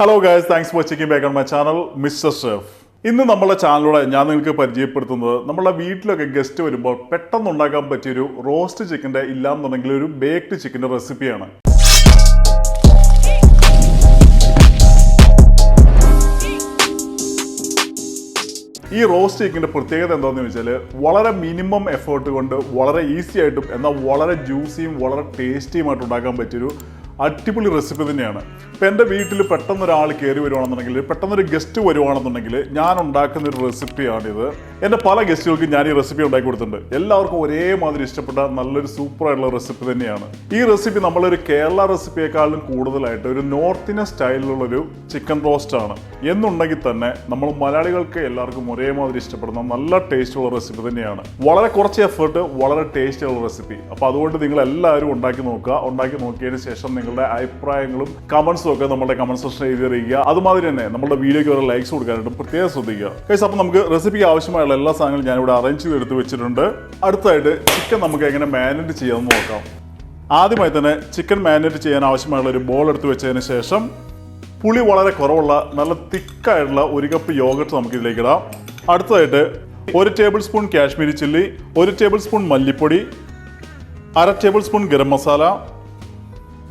Hello guys thanks for checking back on my channel Mister Chef ഇന്ന് നമ്മളെ ചാനലിലൂടെ ഞാൻ നിങ്ങൾക്ക് പരിചയപ്പെടുത്തുന്നത് നമ്മളെ വീട്ടിലൊക്കെ ഗസ്റ്റ് വരുമ്പോൾ പെട്ടെന്ന് ഉണ്ടാക്കാൻ പറ്റിയൊരു റോസ്റ്റ് ചിക്കന്റെ ഇല്ലാന്നുണ്ടെങ്കിൽ ഒരു ബേക്ക്ഡ് ചിക്കന്റെ റെസിപ്പിയാണ് ഈ റോസ്റ്റ് ചിക്കന്റെ പ്രത്യേകത എന്താണെന്ന് ചോദിച്ചാൽ വളരെ മിനിമം എഫേർട്ട് കൊണ്ട് വളരെ ഈസി ആയിട്ടും എന്നാൽ വളരെ ജ്യൂസിയും വളരെ ടേസ്റ്റിയുമായിട്ട് ഉണ്ടാക്കാൻ പറ്റിയൊരു അടിപൊളി റെസിപ്പി തന്നെയാണ്. ഇപ്പം എന്റെ വീട്ടിൽ പെട്ടെന്ന് ഒരാൾ കയറി വരുവാണെന്നുണ്ടെങ്കിൽ പെട്ടെന്നൊരു ഗസ്റ്റ് വരുവാണെന്നുണ്ടെങ്കിൽ ഞാൻ ഉണ്ടാക്കുന്ന ഒരു റെസിപ്പിയാണിത് എന്റെ പല ഗസ്റ്റുകൾക്കും ഞാൻ ഈ റെസിപ്പി ഉണ്ടാക്കി കൊടുത്തിട്ടുണ്ട്. എല്ലാവർക്കും ഒരേമാതിരി ഇഷ്ടപ്പെട്ട നല്ലൊരു സൂപ്പർ ആയിട്ടുള്ള റെസിപ്പി തന്നെയാണ്. ഈ റെസിപ്പി നമ്മളൊരു കേരള റെസിപ്പിയേക്കാളും കൂടുതലായിട്ട് ഒരു നോർത്ത് ഇന്ത്യൻ സ്റ്റൈലിലുള്ളൊരു ചിക്കൻ റോസ്റ്റ് ആണ്. എന്നുണ്ടെങ്കിൽ തന്നെ നമ്മൾ മലയാളികൾക്ക് എല്ലാവർക്കും ഒരേമാതിരി ഇഷ്ടപ്പെടുന്ന നല്ല ടേസ്റ്റുള്ള റെസിപ്പി തന്നെയാണ്. വളരെ കുറച്ച് എഫേർട്ട് വളരെ ടേസ്റ്റുള്ള റെസിപ്പി അപ്പോൾ അതുകൊണ്ട് നിങ്ങൾ എല്ലാവരും ഉണ്ടാക്കി നോക്കുക. ഉണ്ടാക്കി നോക്കിയതിന് ശേഷം നിങ്ങളുടെ അഭിപ്രായങ്ങളും കമൻസും ഒക്കെ നമ്മുടെ കമന്റ് സെക്ഷൻ എഴുതി അറിയിക്കുക അതുമാതിരി തന്നെ നമ്മുടെ വീഡിയോയ്ക്ക് ഒരു ലൈക്സ് കൊടുക്കാനായിട്ടും പ്രത്യേകം ശ്രദ്ധിക്കുക. കൈസ് അപ്പോൾ നമുക്ക് റെസിപ്പിക്ക് ആവശ്യമായുള്ള എല്ലാ സാധനങ്ങളും ഞാനിവിടെ അറേഞ്ച് ചെയ്ത് എടുത്ത് വെച്ചിട്ടുണ്ട്. അടുത്തായിട്ട് ചിക്കൻ നമുക്ക് എങ്ങനെ മാരിനേറ്റ് ചെയ്യാമെന്ന് നോക്കാം. ആദ്യമായി തന്നെ ചിക്കൻ മാരിനേറ്റ് ചെയ്യാൻ ആവശ്യമായുള്ള ഒരു ബോൾ എടുത്ത് വെച്ചതിന് ശേഷം പുളി വളരെ കുറവുള്ള നല്ല തിക്കായിട്ടുള്ള ഒരു കപ്പ് യോഗട്ട് നമുക്ക് ഇതിലേക്ക് ഇടാം. അടുത്തതായിട്ട് ഒരു ടേബിൾ സ്പൂൺ കാശ്മീരി ചില്ലി ഒരു ടേബിൾ സ്പൂൺ മല്ലിപ്പൊടി അര ടേബിൾ സ്പൂൺ ഗരം മസാല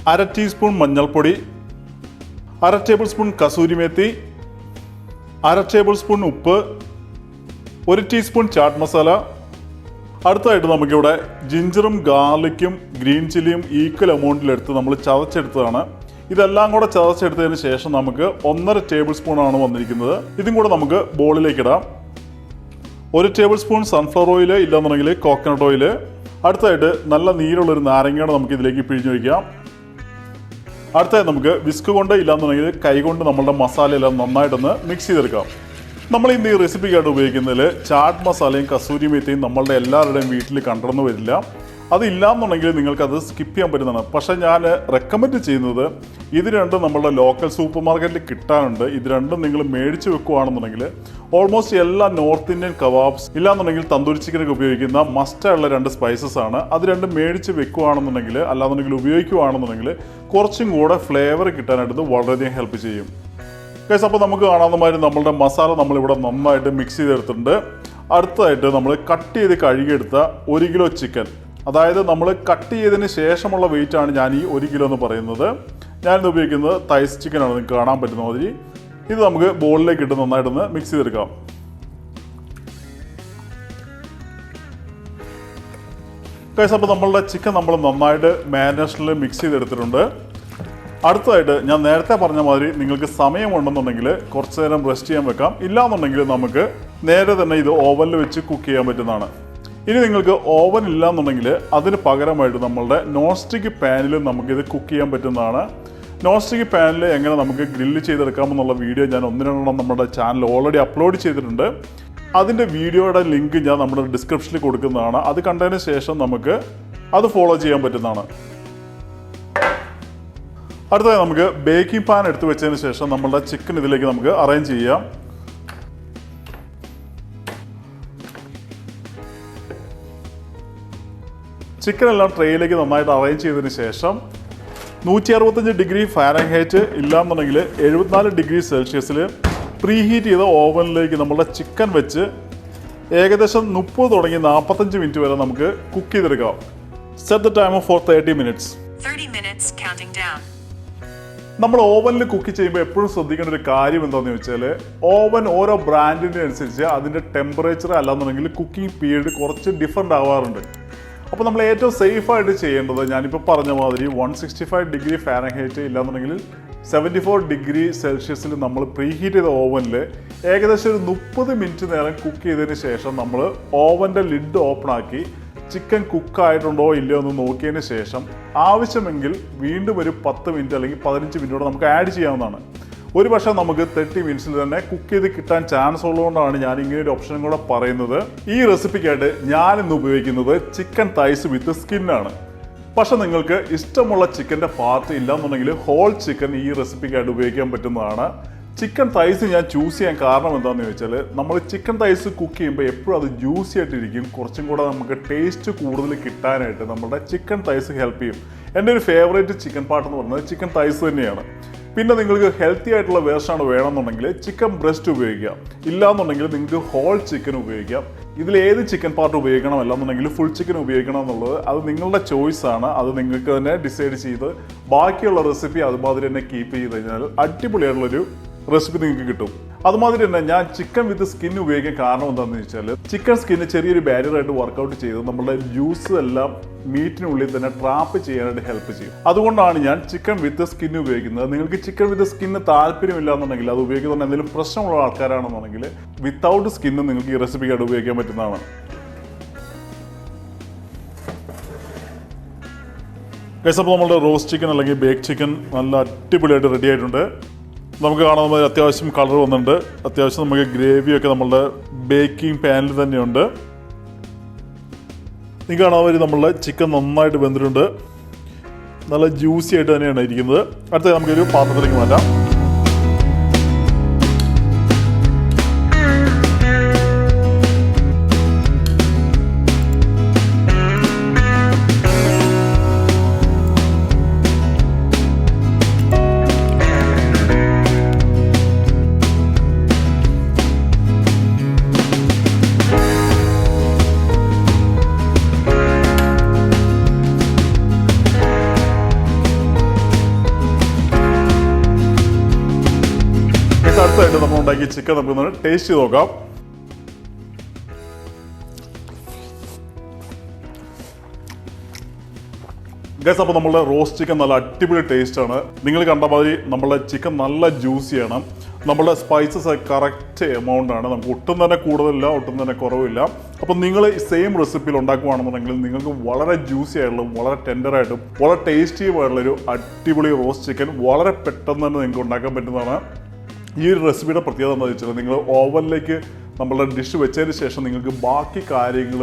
അര ടീസ്പൂൺ മഞ്ഞൾപ്പൊടി അര ടേബിൾ സ്പൂൺ കസൂരിമേത്തി അര ടേബിൾ സ്പൂൺ ഉപ്പ് ഒരു ടീസ്പൂൺ ചാട്ട് മസാല. അടുത്തായിട്ട് നമുക്കിവിടെ ജിഞ്ചറും ഗാർലിക്കും ഗ്രീൻ ചില്ലിയും ഈക്വൽ എമൗണ്ടിലെടുത്ത് നമ്മൾ ചതച്ചെടുത്തതാണ്. ഇതെല്ലാം കൂടെ ചതച്ചെടുത്തതിന് ശേഷം നമുക്ക് ഒന്നര ടേബിൾ ആണ് വന്നിരിക്കുന്നത്. ഇതും കൂടെ നമുക്ക് ബോളിലേക്ക് ഇടാം. ഒരു ടേബിൾ സ്പൂൺ സൺഫ്ലവർ ഓയിൽ ഇല്ലെന്നുണ്ടെങ്കിൽ കോക്കനട്ട് ഓയിൽ അടുത്തായിട്ട് നല്ല നീരുള്ളൊരു നാരങ്ങയുടെ നമുക്ക് ഇതിലേക്ക് പിഴിഞ്ഞു അടുത്തായി നമുക്ക് വിസ്ക് കൊണ്ട് ഇല്ലാന്നുണ്ടെങ്കിൽ കൈകൊണ്ട് നമ്മളുടെ മസാല എല്ലാം നന്നായിട്ടൊന്ന് മിക്സ് ചെയ്തെടുക്കാം. നമ്മൾ ഇന്ന് ഈ റെസിപ്പിക്കായിട്ട് ഉപയോഗിക്കുന്നതിൽ ചാട്ട് മസാലയും കസൂരി മേത്തയും നമ്മളുടെ എല്ലാവരുടെയും വീട്ടിൽ കണ്ടിരുന്നു വരില്ല. അതില്ലാന്നുണ്ടെങ്കിൽ നിങ്ങൾക്കത് സ്കിപ്പ് ചെയ്യാൻ പറ്റുന്നതാണ്. പക്ഷേ ഞാൻ റെക്കമെൻഡ് ചെയ്യുന്നത് ഇത് രണ്ടും നമ്മളുടെ ലോക്കൽ സൂപ്പർ മാർക്കറ്റിൽ കിട്ടാനുണ്ട്. ഇത് രണ്ടും നിങ്ങൾ മേടിച്ച് വെക്കുകയാണെന്നുണ്ടെങ്കിൽ ഓൾമോസ്റ്റ് എല്ലാ നോർത്ത് ഇന്ത്യൻ കബാബ്സ് ഇല്ലാന്നുണ്ടെങ്കിൽ തന്തൂരി ചിക്കനൊക്കെ ഉപയോഗിക്കുന്ന മസ്റ്റായുള്ള രണ്ട് സ്പൈസസ് ആണ്. അത് രണ്ടും മേടിച്ച് വെക്കുകയാണെന്നുണ്ടെങ്കിൽ അല്ലാന്നുണ്ടെങ്കിൽ ഉപയോഗിക്കുകയാണെന്നുണ്ടെങ്കിൽ കുറച്ചും കൂടെ ഫ്ലേവർ കിട്ടാനായിട്ട് വളരെയധികം ഹെൽപ്പ് ചെയ്യും. കേസ് അപ്പോൾ നമുക്ക് കാണാവുന്ന മാതിരി നമ്മളുടെ മസാല നമ്മളിവിടെ നന്നായിട്ട് മിക്സ് ചെയ്തെടുത്തിട്ടുണ്ട്. അടുത്തതായിട്ട് നമ്മൾ കട്ട് ചെയ്ത് കഴുകിയെടുത്ത ഒരു കിലോ ചിക്കൻ അതായത് നമ്മൾ കട്ട് ചെയ്തതിന് ശേഷമുള്ള ആണ് ഞാൻ ഈ ഒരു കിലോ എന്ന് പറയുന്നത്. ഞാനിത് ഉപയോഗിക്കുന്നത് തൈസ് ചിക്കനാണ് നിങ്ങൾക്ക് കാണാൻ പറ്റുന്ന മാതിരി. ഇത് നമുക്ക് ബോളിലേക്ക് ഇട്ട് നന്നായിട്ടൊന്ന് മിക്സ് ചെയ്തെടുക്കാം. കഴിച്ച അപ്പോൾ നമ്മളുടെ ചിക്കൻ നമ്മൾ നന്നായിട്ട് മാരിനേഷനിൽ മിക്സ് ചെയ്തെടുത്തിട്ടുണ്ട്. അടുത്തതായിട്ട് ഞാൻ നേരത്തെ പറഞ്ഞ മാതിരി നിങ്ങൾക്ക് സമയമുണ്ടെന്നുണ്ടെങ്കിൽ കുറച്ച് നേരം റെസ്റ്റ് ചെയ്യാൻ വെക്കാം. ഇല്ലാന്നുണ്ടെങ്കിൽ നമുക്ക് നേരെ തന്നെ ഇത് ഓവനിൽ വെച്ച് കുക്ക് ചെയ്യാൻ പറ്റുന്നതാണ്. ഇനി നിങ്ങൾക്ക് ഓവൻ ഇല്ല എന്നുണ്ടെങ്കിൽ അതിന് പകരമായിട്ട് നമ്മളുടെ നോൺ സ്റ്റിക്ക് പാനിൽ നമുക്കിത് കുക്ക് ചെയ്യാൻ പറ്റുന്നതാണ്. നോൺ സ്റ്റിക്ക് പാനിൽ എങ്ങനെ നമുക്ക് ഗ്രില്ല് ചെയ്തെടുക്കാമെന്നുള്ള വീഡിയോ ഞാൻ ഒന്ന് നമ്മുടെ ചാനൽ ഓൾറെഡി അപ്ലോഡ് ചെയ്തിട്ടുണ്ട്. അതിന്റെ വീഡിയോയുടെ ലിങ്ക് ഞാൻ നമ്മുടെ ഡിസ്ക്രിപ്ഷനിൽ കൊടുക്കുന്നതാണ്. അത് കണ്ടതിന് ശേഷം നമുക്ക് അത് ഫോളോ ചെയ്യാൻ പറ്റുന്നതാണ്. അടുത്തതായി നമുക്ക് ബേക്കിംഗ് പാൻ എടുത്തു വെച്ചതിന് ശേഷം നമ്മളുടെ ചിക്കൻ ഇതിലേക്ക് നമുക്ക് അറേഞ്ച് ചെയ്യാം. ചിക്കൻ എല്ലാം ട്രേയിലേക്ക് നന്നായിട്ട് അറേഞ്ച് ചെയ്തതിന് ശേഷം നൂറ്റി അറുപത്തഞ്ച് ഡിഗ്രി ഫാരൻഹൈറ്റ് ഇല്ലാന്നുണ്ടെങ്കിൽ എഴുപത്തിനാല് ഡിഗ്രി സെൽഷ്യസിൽ പ്രീ ഹീറ്റ് ചെയ്ത ഓവനിലേക്ക് നമ്മളുടെ ചിക്കൻ വെച്ച് ഏകദേശം മുപ്പത് തുടങ്ങി നാൽപ്പത്തഞ്ച് മിനിറ്റ് വരെ നമുക്ക് കുക്ക് ചെയ്തെടുക്കാം. Set the time for thirty minutes 30 minutes counting down. നമ്മൾ ഓവനിൽ കുക്ക് ചെയ്യുമ്പോൾ എപ്പോഴും ശ്രദ്ധിക്കേണ്ട ഒരു കാര്യം എന്താണെന്ന് വെച്ചാൽ ഓവൻ ഓരോ ബ്രാൻഡിന്റെ അനുസരിച്ച് അതിന്റെ ടെമ്പറേച്ചർ അല്ലാന്നുണ്ടെങ്കിൽ കുക്കിംഗ് പീരീഡ് കുറച്ച് ഡിഫറെന്റ് ആവാറുണ്ട്. അപ്പോൾ നമ്മൾ ഏറ്റവും സേഫായിട്ട് ചെയ്യേണ്ടത് ഞാനിപ്പോൾ പറഞ്ഞ മാതിരി one sixty five degree Fahrenheit ഇല്ലാന്നുണ്ടെങ്കിൽ സെവന്റി ഫോർ ഡിഗ്രി സെൽഷ്യസിൽ നമ്മൾ പ്രീ ഹീറ്റ് ചെയ്ത ഓവനിൽ ഏകദേശം ഒരു മുപ്പത് മിനിറ്റ് നേരം കുക്ക് ചെയ്തതിന് ശേഷം നമ്മൾ ഓവന്റെ ലിഡ് ഓപ്പൺ ആക്കി ചിക്കൻ കുക്ക് ആയിട്ടുണ്ടോ ഇല്ലയോ എന്ന് നോക്കിയതിന് ശേഷം ആവശ്യമെങ്കിൽ വീണ്ടും ഒരു പത്ത് മിനിറ്റ് അല്ലെങ്കിൽ പതിനഞ്ച് മിനിറ്റോടെ നമുക്ക് ആഡ് ചെയ്യാവുന്നതാണ്. ഒരു പക്ഷേ നമുക്ക് തേർട്ടി മിനിറ്റ്സിൽ തന്നെ കുക്ക് ചെയ്ത് കിട്ടാൻ ചാൻസ് ഉള്ളതുകൊണ്ടാണ് ഞാൻ ഇങ്ങനെ ഒരു ഓപ്ഷനും കൂടെ പറയുന്നത്. ഈ റെസിപ്പിക്കായിട്ട് ഞാൻ ഇന്ന് ഉപയോഗിക്കുന്നത് ചിക്കൻ തൈസ് വിത്ത് സ്കിന്നാണ് പക്ഷെ നിങ്ങൾക്ക് ഇഷ്ടമുള്ള ചിക്കന്റെ പാർട്ട് ഇല്ലാന്നുണ്ടെങ്കിൽ ഹോൾ ചിക്കൻ ഈ റെസിപ്പിക്കായിട്ട് ഉപയോഗിക്കാൻ പറ്റുന്നതാണ്. ചിക്കൻ തൈസ് ഞാൻ ചൂസ് ചെയ്യാൻ കാരണം എന്താണെന്ന് ചോദിച്ചാൽ നമ്മൾ ചിക്കൻ തൈസ് കുക്ക് ചെയ്യുമ്പോൾ എപ്പോഴും അത് ജ്യൂസി ആയിട്ടിരിക്കും. കുറച്ചും കൂടെ നമുക്ക് ടേസ്റ്റ് കൂടുതൽ കിട്ടാനായിട്ട് നമ്മുടെ ചിക്കൻ തൈസ് ഹെൽപ്പ് ചെയ്യും. എന്റെ ഒരു ഫേവറേറ്റ് ചിക്കൻ പാർട്ട് എന്ന് പറയുന്നത് ചിക്കൻ തൈസ് തന്നെയാണ്. പിന്നെ നിങ്ങൾക്ക് ഹെൽത്തി ആയിട്ടുള്ള വേർഷനാണ് വേണമെന്നുണ്ടെങ്കിൽ ചിക്കൻ ബ്രസ്റ്റ് ഉപയോഗിക്കാം. ഇല്ലാന്നുണ്ടെങ്കിൽ നിങ്ങൾക്ക് ഹോൾ ചിക്കൻ ഉപയോഗിക്കാം. ഇതിൽ ഏത് ചിക്കൻ പാർട്ട് ഉപയോഗിക്കണം അല്ലാന്നുണ്ടെങ്കിൽ ഫുൾ ചിക്കൻ ഉപയോഗിക്കണം എന്നുള്ളത് അത് നിങ്ങളുടെ ചോയ്സ് ആണ്. അത് നിങ്ങൾക്ക് തന്നെ ഡിസൈഡ് ചെയ്ത് ബാക്കിയുള്ള റെസിപ്പി അതുമാതിരി തന്നെ കീപ്പ് ചെയ്ത് കഴിഞ്ഞാൽ അടിപൊളിയായിട്ടുള്ളൊരു റെസിപ്പി നിങ്ങൾക്ക് കിട്ടും. അതുമാതിരി തന്നെ ഞാൻ ചിക്കൻ വിത്ത് സ്കിൻ ഉപയോഗിക്കാൻ കാരണം എന്താണെന്ന് വെച്ചാൽ ചിക്കൻ സ്കിന്ന് ചെറിയൊരു ബാരിയറായിട്ട് വർക്കൗട്ട് ചെയ്ത് നമ്മുടെ ജ്യൂസ് എല്ലാം മീറ്റിനുള്ളിൽ തന്നെ ട്രാപ്പ് ചെയ്യാനായിട്ട് ഹെൽപ്പ് ചെയ്യും. അതുകൊണ്ടാണ് ഞാൻ ചിക്കൻ വിത്ത് സ്കിൻ ഉപയോഗിക്കുന്നത്. നിങ്ങൾക്ക് ചിക്കൻ വിത്ത് സ്കിന്ന് താല്പര്യമില്ല എന്നുണ്ടെങ്കിൽ അത് ഉപയോഗിക്കുന്ന എന്തെങ്കിലും പ്രശ്നമുള്ള ആൾക്കാരാണെന്നുണ്ടെങ്കിൽ വിത്തൗട്ട് സ്കിന്ന് നിങ്ങൾക്ക് ഈ റെസിപ്പിക്കായിട്ട് ഉപയോഗിക്കാൻ പറ്റുന്നതാണ്. ഗൈസ് അപ്പോൾ നമ്മുടെ റോസ്റ്റ് ചിക്കൻ അല്ലെങ്കിൽ ബേക്ക് ചിക്കൻ നല്ല അടിപൊളിയായിട്ട് റെഡി ആയിട്ടുണ്ട്. നമുക്ക് കാണാൻ മതി അത്യാവശ്യം കളർ വന്നിട്ടുണ്ട്. അത്യാവശ്യം നമുക്ക് ഗ്രേവിയൊക്കെ നമ്മളുടെ ബേക്കിംഗ് പാനിൽ തന്നെയുണ്ട്. നിങ്ങൾക്ക് കാണാൻ മതി നമ്മളുടെ ചിക്കൻ നന്നായിട്ട് വെന്തിട്ടുണ്ട്. നല്ല ജ്യൂസി ആയിട്ട് തന്നെയാണ് ഇരിക്കുന്നത്. അടുത്ത നമുക്കൊരു പാത്രത്തിലേക്ക് മാറ്റാം. ഉണ്ടാക്കിയ ചിക്കൻ നമുക്ക് ടേസ്റ്റ് ചെയ്ത് നോക്കാം. ഗസ് അപ്പോൾ നമ്മളുടെ റോസ്റ്റ് ചിക്കൻ നല്ല അടിപൊളി ടേസ്റ്റ് ആണ്. നിങ്ങൾ കണ്ട മാതിരി നമ്മളുടെ ചിക്കൻ നല്ല ജ്യൂസിയാണ് നമ്മളുടെ സ്പൈസസ് കറക്റ്റ് എമൗണ്ട് ആണ്. നമുക്ക് ഒട്ടും തന്നെ കൂടുതലില്ല ഒട്ടും തന്നെ കുറവില്ല. അപ്പോൾ നിങ്ങൾ സെയിം റെസിപ്പിയിൽ ഉണ്ടാക്കുകയാണെന്നുണ്ടെങ്കിൽ നിങ്ങൾക്ക് വളരെ ജ്യൂസി ആയിട്ടുള്ള വളരെ ടെൻഡറായിട്ടും വളരെ ടേസ്റ്റിയുമായിട്ടുള്ളൊരു അടിപൊളി റോസ്റ്റ് ചിക്കൻ വളരെ പെട്ടെന്ന് തന്നെ നിങ്ങൾക്ക് ഉണ്ടാക്കാൻ പറ്റുന്നതാണ്. ഈ ഒരു റെസിപ്പിയുടെ പ്രത്യേകത എന്താ വെച്ചാൽ നിങ്ങൾ ഓവനിലേക്ക് നമ്മളുടെ ഡിഷ് വെച്ചതിന് ശേഷം നിങ്ങൾക്ക് ബാക്കി കാര്യങ്ങൾ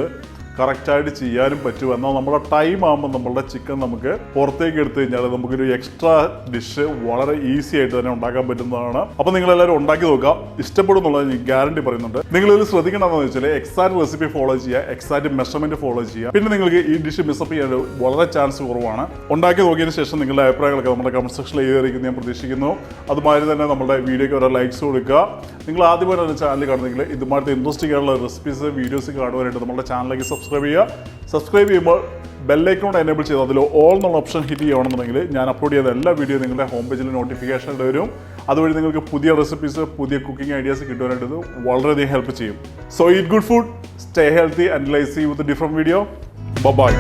കറക്റ്റായിട്ട് ചെയ്യാനും പറ്റും. എന്നാൽ നമ്മുടെ ടൈം ആകുമ്പോൾ നമ്മളുടെ ചിക്കൻ നമുക്ക് പുറത്തേക്ക് എടുത്തു കഴിഞ്ഞാൽ നമുക്കൊരു എക്സ്ട്രാ ഡിഷ് വളരെ ഈസി ആയിട്ട് തന്നെ ഉണ്ടാക്കാൻ പറ്റുന്നതാണ്. അപ്പോൾ നിങ്ങൾ എല്ലാവരും ഉണ്ടാക്കി നോക്കുക. ഇഷ്ടപ്പെടും എന്നുള്ളത് ഞാൻ ഗ്യാരണ്ടി പറയുന്നുണ്ട്. നിങ്ങൾ ഇതിൽ ശ്രദ്ധിക്കണമെന്ന് വെച്ചാൽ എക്സാക്ട് റെസിപ്പി ഫോളോ ചെയ്യുക. എക്സാക്ട് മെഷർമെന്റ് ഫോളോ ചെയ്യുക. പിന്നെ നിങ്ങൾക്ക് ഈ ഡിഷ് മിസ്സപ്പ് ചെയ്യാൻ വളരെ ചാൻസ് കുറവാണ്. ഉണ്ടാക്കി നോക്കിയതിന് ശേഷം നിങ്ങളുടെ അഭിപ്രായങ്ങളൊക്കെ നമ്മുടെ കമന്റ് സെക്ഷനിൽ എഴുതിയിരിക്കുന്നത് ഞാൻ പ്രതീക്ഷിക്കുന്നു. അതുമാതിരി തന്നെ നമ്മുടെ വീഡിയോയ്ക്ക് ഓരോ ലൈക്സ് കൊടുക്കുക. നിങ്ങൾ ആദ്യമായിട്ടാണ് ചാനൽ കാണുന്നെങ്കിൽ ഇതുമായിട്ട് ഇൻട്രസ്റ്റിംഗ് ആയിട്ടുള്ള റെസിപ്പീസ് വീഡിയോസ് കാണുവാനായിട്ട് നമ്മുടെ ചാനലിലേക്ക് സബ്സ്ക്രൈബ് ചെയ്യുക. സബ്സ്ക്രൈബ് ചെയ്യുമ്പോൾ ബെല്ലൈക്കോൺ എനേബിൾ ചെയ്ത് അതിൽ ഓൾ എന്നുള്ള ഓപ്ഷൻ ഹിറ്റ് ചെയ്യണമെന്നുണ്ടെങ്കിൽ ഞാൻ അപ്ലോഡ് ചെയ്ത എല്ലാ വീഡിയോ നിങ്ങളുടെ ഹോം പേജിൽ നോട്ടിഫിക്കേഷൻ വരും. അതുവഴി നിങ്ങൾക്ക് പുതിയ റെസിപ്പീസ് പുതിയ കുക്കിംഗ് ഐഡിയാസ് കിട്ടുവാനായിട്ട് വളരെയധികം ഹെൽപ്പ് ചെയ്യും. So eat good food stay healthy and I'll see with different video bye